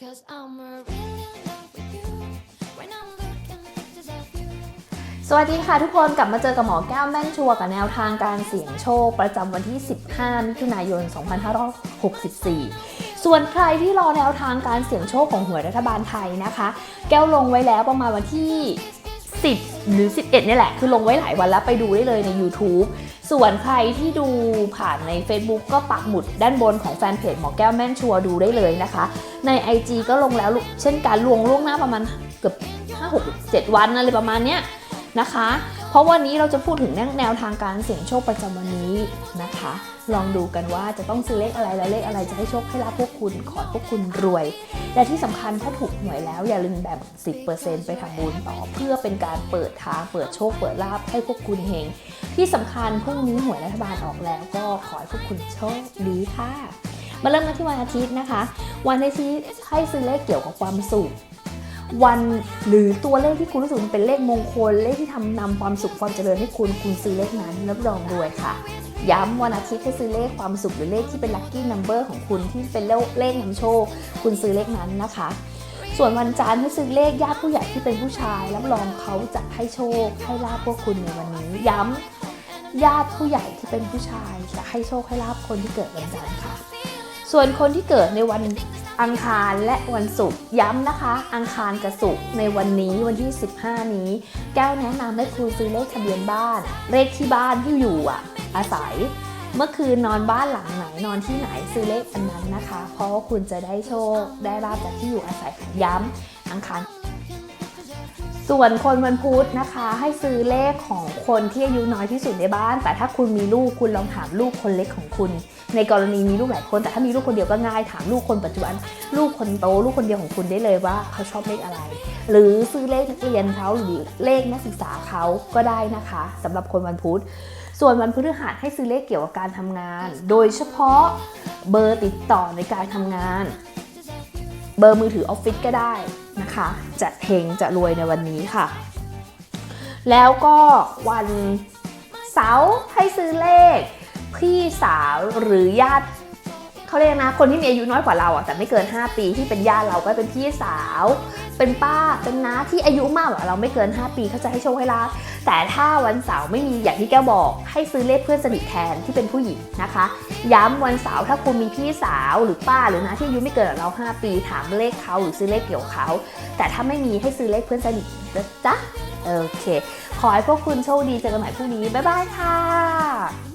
Cause I'm really in love with you when I'm looking pictures of you. สวัสดีค่ะทุกคนกลับมาเจอกับหมอแก้วแม่นชัวร์กับแนวทางการเสี่ยงโชค ประจำวันที่ 15 มิถุนายน 2564 ส่วนใครที่รอแนวทางการเสี่ยงโชคของหวยรัฐบาลไทยนะคะ แก้วลงไว้แล้วประมาณวันที่ 10 หรือ 11เนี่ยแหละ คือลงไว้หลายวันแล้วไปดูได้เลยใน YouTube ส่วนใครที่ดูผ่านใน Facebook ก็ปักหมุดด้านบนของแฟนเพจหมอแก้วแม่นชัวดูได้เลยนะคะ ใน IG ก็ลงแล้วเช่นการลวงล่วงหน้าประมาณเกือบ5 6 7 วันอะไรประมาณเนี้ย นะคะ เพราะวันนี้เราจะพูดถึงแนวทางการเสี่ยงโชคประจำวันนี้นะคะ ลองดูกันว่าจะต้องซื้อเลขอะไรและเลขอะไรจะให้โชคให้ลาภพวกคุณขอให้พวกคุณรวย และที่สำคัญถ้าถูกหวยแล้วอย่าลืมแบ่ง 10%ไปทำบุญต่อ เพื่อเป็นการเปิดทางเปิดโชคเปิดลาภให้พวกคุณเฮงที่สำคัญพรุ่งนี้หวยรัฐบาลออกแล้ว ก็ขอให้พวกคุณโชคดีค่ะมาเริ่มกันที่วันอาทิตย์นะคะ วันอาทิตย์ให้ซื้อเลขเกี่ยวกับความสุข วันหรือตัวเลขที่คุณรู้สึกมันเป็นเลขมงคล เลขที่ทำนำความสุขความเจริญให้คุณคุณซื้อเลขนั้นรับรองรวยค่ะ ย้ำวันอาทิตย์ให้ซื้อเลขความสุขหรือเลขที่เป็นลัคกี้นัมเบอร์ของคุณที่เป็นเลขเลขนำโชค คุณซื้อเลขนั้นนะคะ ส่วนวันจันทร์ให้ซื้อเลขญาติผู้ใหญ่ที่เป็นผู้ชายรับรองเขาจะให้โชคให้ลาภพวกคุณในวันนี้ ย้ำญาติผู้ใหญ่ที่เป็นผู้ชายจะให้โชคให้ลาภคนที่เกิดวันจันทร์ค่ะส่วนคนที่เกิดในวัน อังคารและวันศุกร์ย้ำนะคะ อังคารกับศุกร์ในวันนี้วันที่ 15 นี้ แก้วแนะนำให้คุณซื้อเลขทะเบียนบ้าน เลขที่บ้านที่อยู่อะ อาศัย เมื่อคืนนอนบ้านหลังไหนนอนที่ไหนซื้อเลขอันนั้นนะคะ เพราะว่าคุณจะได้โชคได้ราบจากที่อยู่อาศัยย้ำอังคาร ส่วนคนวันพุธนะคะ ให้ซื้อเลขของคนที่อายุน้อยที่สุดในบ้าน แต่ถ้าคุณมีลูกคุณลองถามลูกคนเล็กของคุณ ในกรณีมีลูกหลายคน แต่ถ้ามีลูกคนเดียวก็ง่ายถามลูกคนปัจจุบัน ลูกคนโตลูกคนเดียวของคุณได้เลยว่าเขาชอบเลขอะไร หรือซื้อเลขนักเรียนเขาหรือเลขนักศึกษาเขาก็ได้นะคะสำหรับคนวันพุธส่วนวันพฤหัสให้ซื้อเลขเกี่ยวกับการทำงาน โดยเฉพาะเบอร์ติดต่อในการทำงาน เบอร์มือถือออฟฟิศก็ได้ นะคะ จะเฮงจะรวยในวันนี้ค่ะ แล้วก็วันเสาร์ให้ซื้อเลข พี่สาวหรือญาติ เขาเรียกนะคนที่มีอายุน้อยกว่าเราอะแต่ไม่เกิน 5 ปีที่เป็นญาติเราก็เป็นพี่สาว เป็นป้าเป็นน้าที่อายุมากกว่าเราไม่เกิน 5 ปีเขาจะให้โชคให้ลาภแต่ถ้าวันเสาร์ไม่มีอย่างที่แก้วบอก ให้ซื้อเลขเพื่อนสนิทแทนที่เป็นผู้หญิงนะคะ ย้ำวันเสาร์ถ้าคุณมีพี่สาวหรือป้าหรือน้าที่อายุไม่เกินกว่าเรา 5 ปีถามเลขเขาหรือซื้อเลขเกี่ยวเขา แต่ถ้าไม่มีให้ซื้อเลขเพื่อนสนิทนะจ๊ะโอเค ขอให้พวกคุณโชคดีเจอกันใหม่พรุ่งนี้บ๊ายบายค่ะ